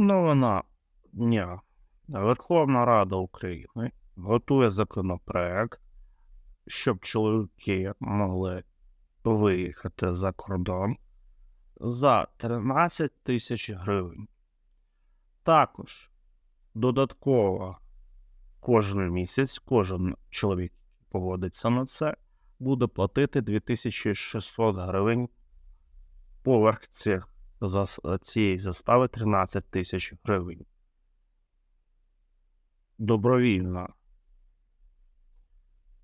Новина дня. Верховна Рада України готує законопроект, щоб чоловіки могли виїхати за кордон за 13 тисяч гривень. Також додатково кожен місяць кожен чоловік поводиться на це, буде платити 2600 гривень поверх цих зас- цієї застави 13 тисяч гривень. Добровільно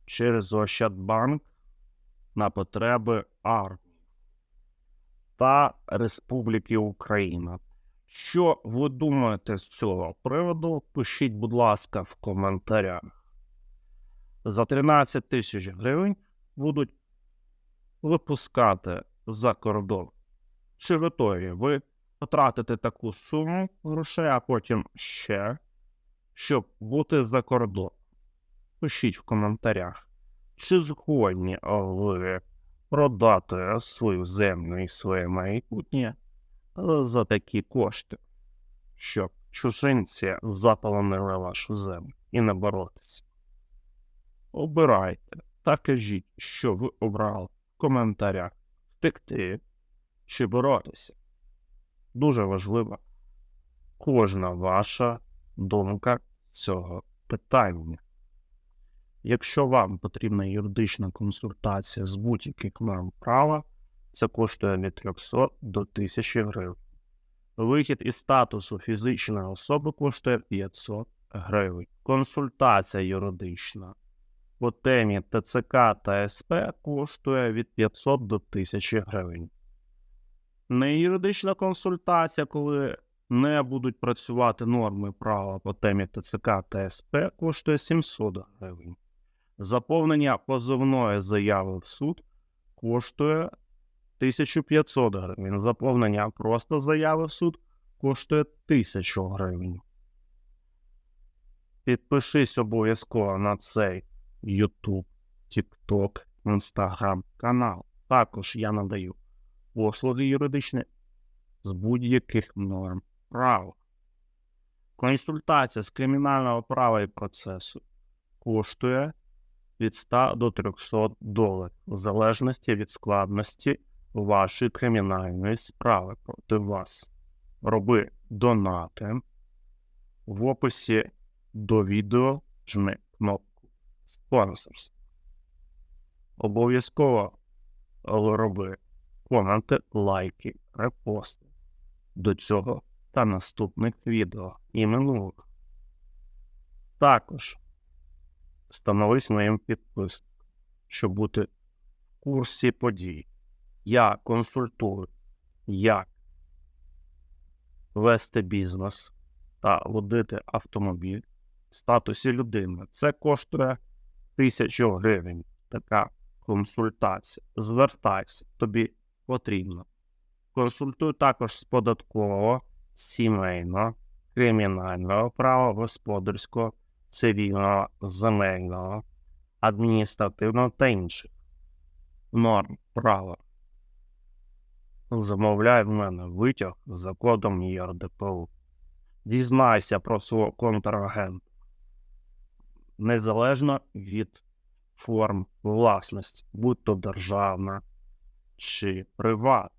через Ощадбанк на потреби армії та Республіки Україна. Що ви думаєте з цього приводу? Пишіть, будь ласка, в коментарях. За 13 тисяч гривень будуть випускати за кордон. Чи готові ви потратити таку суму грошей, а потім ще, щоб бути за кордон? Пишіть в коментарях, чи згодні ви продати свою землю і своє майбутнє е, за такі кошти, щоб чужинці заполонили вашу землю і не боротися. Обирайте та кажіть, що ви обрали в коментарях втекти чи боротися. Дуже важлива кожна ваша думка цього питання. Якщо вам потрібна юридична консультація з будь-яких норм права, це коштує від 300 до 1000 гривень. Вихід із статусу фізичної особи коштує 500 гривень. Консультація юридична по темі ТЦК та СП коштує від 500 до 1000 гривень. Не юридична консультація, коли не будуть працювати норми права по темі ТЦК та СП, коштує 700 гривень. Заповнення позовної заяви в суд коштує 1500 гривень. Заповнення просто заяви в суд коштує 1000 гривень. Підпишись обов'язково на цей YouTube, TikTok, Instagram канал. Також я надаю послуги юридичні з будь-яких норм права. Консультація з кримінального права і процесу коштує від 100 до 300 доларів, в залежності від складності вашої кримінальної справи проти вас. Роби донати. В описі до відео жми кнопку Sponsors. Обов'язково роби коменти, лайки, репости до цього та наступних відео і минулих. Також становись моїм підписником, щоб бути в курсі подій. Я консультую, як вести бізнес та водити автомобіль в статусі людини. Це коштує тисячу гривень. Така консультація. Звертайся, тобі потрібно. Консультую також з податкового, сімейного, кримінального права, господарського, цивільного, земельного, адміністративного та інших норм права. Замовляй в мене витяг за кодом ЄРДПУ. Дізнайся про свого контрагента. Незалежно від форм власності, будь то державна чи приватна.